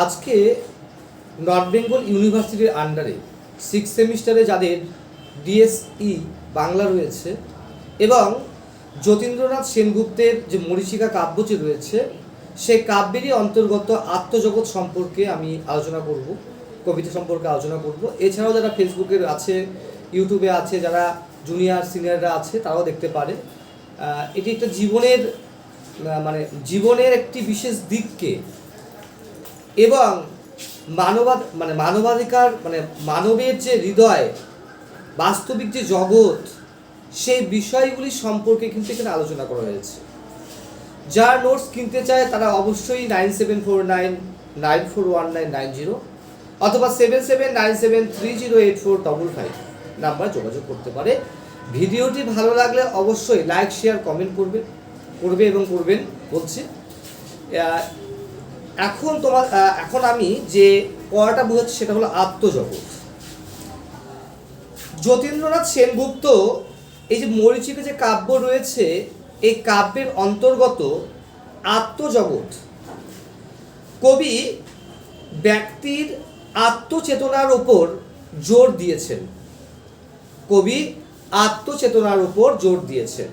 আজকে নর্থ বেঙ্গল ইউনিভার্সিটির আন্ডারে সিক্স সেমিস্টারে যাদের ডিএসই বাংলা রয়েছে এবং যতীন্দ্রনাথ সেনগুপ্তের যে মরীচিকা কাব্যটি রয়েছে, সেই কাব্যেরই অন্তর্গত আত্মজগৎ সম্পর্কে আমি আলোচনা করব, কবিতা সম্পর্কে আলোচনা করব। এছাড়াও যারা ফেসবুকে আছে ইউটিউবে আছে, যারা জুনিয়র সিনিয়ররা আছে, তারাও দেখতে পারে। এটি একটা জীবনের মানে জীবনের একটি বিশেষ দিককে এবং মানবাদ মানে মানবাধিকার মানে মানবের যে হৃদয়, বাস্তবিক যে জগৎ, সেই বিষয়গুলি সম্পর্কে কিন্তু এখানে আলোচনা করা হয়েছে। যার নোটস কিনতে চায় তারা অবশ্যই nine seven four nine nine four one nine nine zero অথবা seven seven nine seven three zero eight four double five number যোগাযোগ করতে পারে। ভিডিওটি ভালো লাগলে অবশ্যই লাইক শেয়ার কমেন্ট করবে করবে এবং করবেন বলছি। এখন তোমার এখন আমি যে পড়াটা বোঝাচ্ছি সেটা হলো আত্মজগৎ। যতীন্দ্রনাথ সেনগুপ্ত এই যে মরিচিকা যে কাব্য রয়েছে, এই কাব্যের অন্তর্গত আত্মজগৎ। কবি ব্যক্তির আত্মচেতনার ওপর জোর দিয়েছেন। কবি আত্মচেতনার ওপর জোর দিয়েছেন।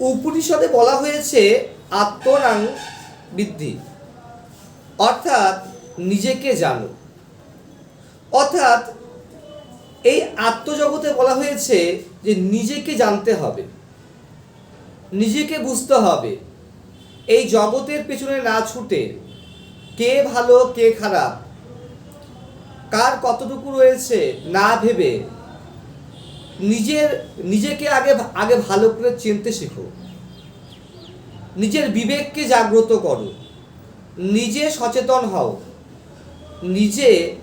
উপনিষদে বলা হয়েছে, আত্মনাং বৃদ্ধি। অর্থাৎ নিজেকে জানো। অর্থাৎ এই আত্মজগতে বলা হয়েছে যে নিজেকে জানতে হবে। নিজেকে বুঝতে হবে। এই জগতের পেছনে না ছুটে কে ভালো, কে খারাপ, কার কতটুকু রয়েছে না ভেবে নিজের, নিজেকে আগে আগে ভালো করে চিনতে শেখো। নিজের বিবেককে জাগ্রত করো। নিজে সচেতন হও। নিজে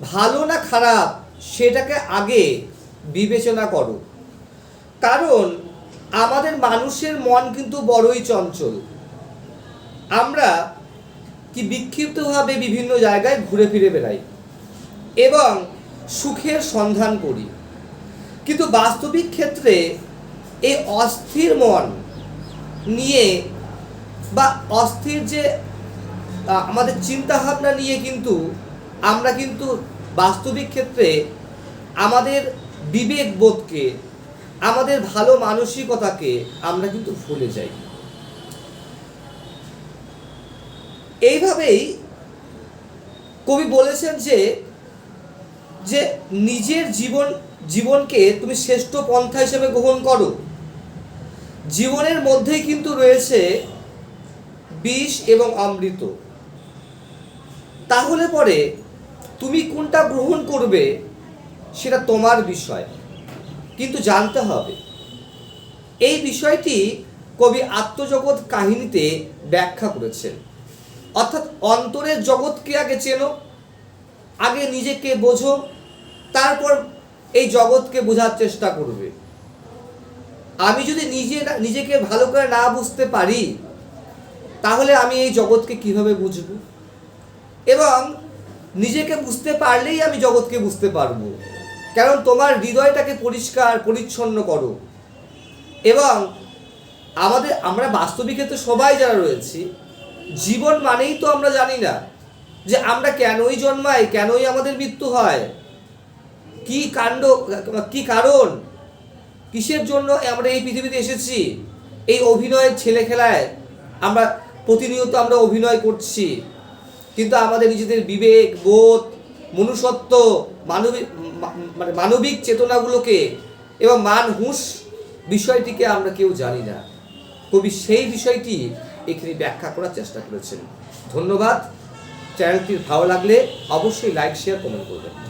ভালো না খারাপ সেটাকে আগে বিবেচনা করো। কারণ আমাদের মানুষের মন কিন্তু বড়ই চঞ্চল। আমরা কি বিক্ষিপ্তভাবে বিভিন্ন জায়গায় ঘুরে ফিরে বেড়াই এবং সুখের সন্ধান করি। কিন্তু বাস্তবিক ক্ষেত্রে এই অস্থির মন নিয়ে বা অস্থির যে আমাদের চিন্তাভাবনা নিয়ে কিন্তু আমরা কিন্তু বাস্তবিক ক্ষেত্রে আমাদের বিবেকবোধকে আমাদের ভালো মানসিকতাকে আমরা কিন্তু ভুলে যাই। এইভাবেই কবি বলেছেন যে যে নিজের জীবন, জীবনকে তুমি শ্রেষ্ঠ পন্থা হিসেবে গ্রহণ করো। জীবনের মধ্যেই কিন্তু রয়েছে বিষ এবং অমৃত। তাহলে পরে তুমি কোনটা গ্রহণ করবে সেটা তোমার বিষয়, কিন্তু জানতে হবে। এই বিষয়টি কবি আত্মজগৎ কাহিনীতে ব্যাখ্যা করেছেন। অর্থাৎ অন্তরের জগৎকে আগে চেনো, আগে নিজেকে বোঝো, তারপর এই জগৎকে বোঝার চেষ্টা করবে। আমি যদি নিজে নিজেকে ভালো করে না বুঝতে পারি, তাহলে আমি এই জগৎকে কীভাবে বুঝব? এবং নিজেকে বুঝতে পারলেই আমি জগৎকে বুঝতে পারব। কারণ তোমার হৃদয়টাকে পরিষ্কার, পরিচ্ছন্ন করো। এবং আমাদের, আমরা বাস্তবিক ক্ষেত্রে সবাই যারা রয়েছি, জীবন মানেই তো আমরা জানি না যে আমরা কেনই জন্মাই, কেনই আমাদের মৃত্যু হয়, কি কাণ্ড, কি কারণ কিসের জন্য আমরা এই পৃথিবীতে এসেছি? এই অভিনয়ের ছেলে খেলায় আমরা প্রতিনিয়ত আমরা অভিনয় করছি। কিন্তু আমাদের নিজেদের বিবেক, বোধ, মনুষ্যত্ব মানবিক মানে মানবিক চেতনাগুলোকে এবং মান হুঁশ বিষয়টিকে আমরা কেউ জানি না। কবি সেই বিষয়টি এখানে ব্যাখ্যা করার চেষ্টা করেছেন। ধন্যবাদ। চ্যানেলটি ভালো লাগলে অবশ্যই লাইক, শেয়ার, কমেন্ট করবেন।